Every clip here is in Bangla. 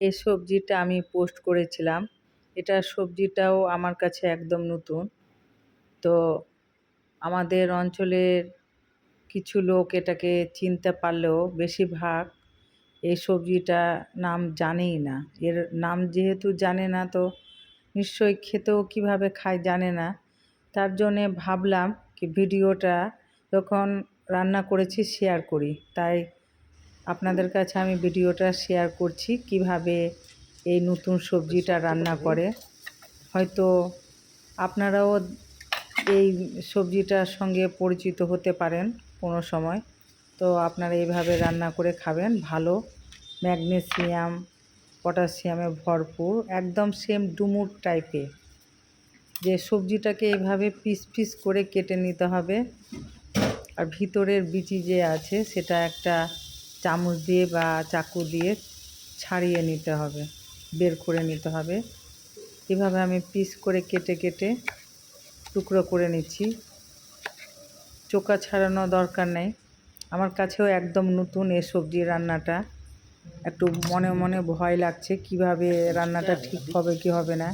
এই সবজিটা আমি পোস্ট করেছিলাম। এটা সবজিটাও আমার কাছে একদম নতুন। তো আমাদের অঞ্চলের কিছু লোক এটাকে চিনতে পারলেও বেশিরভাগ এই সবজিটা নাম জানেই না। এর নাম যেহেতু জানে না, তো নিশ্চয়ই খেতেও কীভাবে খায় জানে না। তার জন্যে ভাবলাম কি ভিডিওটা যখন রান্না করেছি শেয়ার করি। তাই আপনাদের কাছে আমি ভিডিওটা শেয়ার করছি কীভাবে এই নতুন সবজিটা রান্না করে। হয়তো আপনারাও এই সবজিটার সঙ্গে পরিচিত হতে পারেন কোনো সময়। তো আপনারা এইভাবে রান্না করে খাবেন, ভালো। ম্যাগনেসিয়াম পটাশিয়ামে ভরপুর, একদম সেম ডুমুর টাইপের যে সবজিটাকে এইভাবে পিস পিস করে কেটে নিতে হবে। আর ভিতরের বিচি যে আছে, সেটা একটা চামচ দিয়ে বা চাকু দিয়ে ছাড়িয়ে নিতে হবে বের করে নিতে হবে। এভাবে আমি পিস করে কেটে কেটে টুকরো করে নিচ্ছি। চোকা ছাড়ানো দরকার নেই। আমার কাছেও একদম নতুন এ সবজি রান্নাটা। একটু মনে মনে ভয় লাগছে কীভাবে রান্নাটা ঠিক হবে কি হবে না।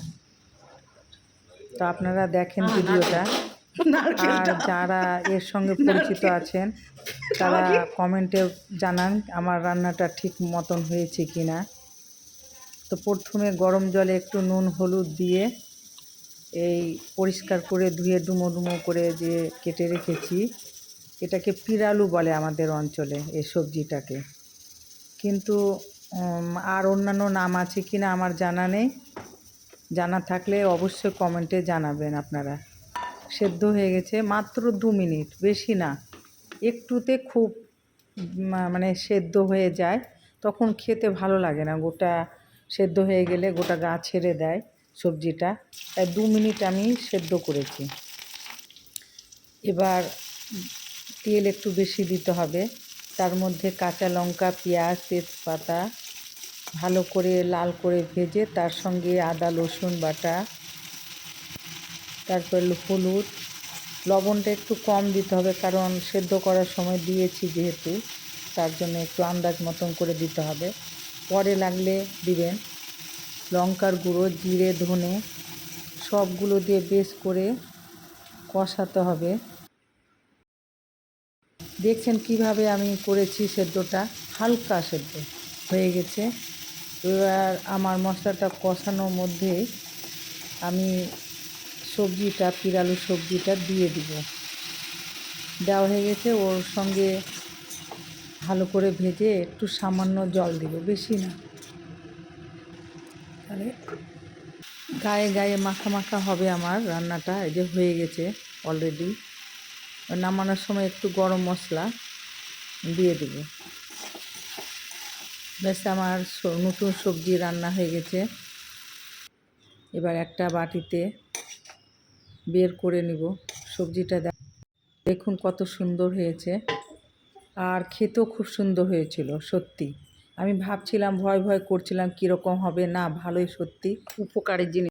তো আপনারা দেখেন ভিডিওটা। আর যারা এর সঙ্গে পরিচিত আছেন তারা কমেন্টে জানান আমার রান্নাটা ঠিক মতন হয়েছে কি না তো প্রথমে গরম জলে একটু নুন হলুদ দিয়ে এই পরিষ্কার করে ধুয়ে ডুমো ডুমো করে যে কেটে রেখেছি এটাকে পিরালু বলে আমাদের অঞ্চলে এই সবজিটাকে। কিন্তু আর অন্যান্য নাম আছে কি না আমার জানা নেই। জানা থাকলে অবশ্যই কমেন্টে জানাবেন আপনারা। সেদ্ধ হয়ে গেছে মাত্র দু মিনিট, বেশি না। একটুতে খুব মানে সেদ্ধ হয়ে যায়, তখন খেতে ভালো লাগে না। গোটা সেদ্ধ হয়ে গেলে গোটা গা ছেড়ে দেয় সবজিটা। তাই দু মিনিট আমি সেদ্ধ করেছি। এবার তেল একটু বেশি দিতে হবে। তার মধ্যে কাঁচা লঙ্কা, পেঁয়াজ, তেজপাতা ভালো করে লাল করে ভেজে তার সঙ্গে আদা, রসুন বাটা তারপর হলুদ। লবণটা একটু কম দিতে হবে কারণ সেদ্ধ করার সময় দিয়েছি যেহেতু, তার জন্য একটু আন্দাজ মতন করে দিতে হবে। পরে লাগলে দিবেন লঙ্কার গুঁড়ো, জিরে, ধনে, সবগুলো দিয়ে বেশ করে কষাতে হবে। দেখছেন কীভাবে আমি করেছি সেদ্ধটা? হালকা সেদ্ধ হয়ে গেছে। এবার আমার মশলাটা কষানোর মধ্যে আমি সবজিটা, পিরালু সবজিটা দিয়ে দিব। দেওয়া হয়ে গেছে, ওর সঙ্গে ভালো করে ভেজে একটু সামান্য জল দিব, বেশি না। তাহলে গায়ে গায়ে মাখা মাখা হবে আমার রান্নাটা, এই যে হয়ে গেছে অলরেডি নামানোর সময় একটু গরম মশলা দিয়ে দেব। ব্যাস, আমার নতুন সবজি রান্না হয়ে গেছে। এবার একটা বাটিতে বের করে নিব। সবজিটা দেখুন কত সুন্দর হয়েছে। আর খেতেও খুব সুন্দর হয়েছিল, সত্যি। আমি ভাবছিলাম, ভয় ভয় করছিলাম, কীরকম হবে? না, ভালোই সত্যি। উপকারের জিনিস।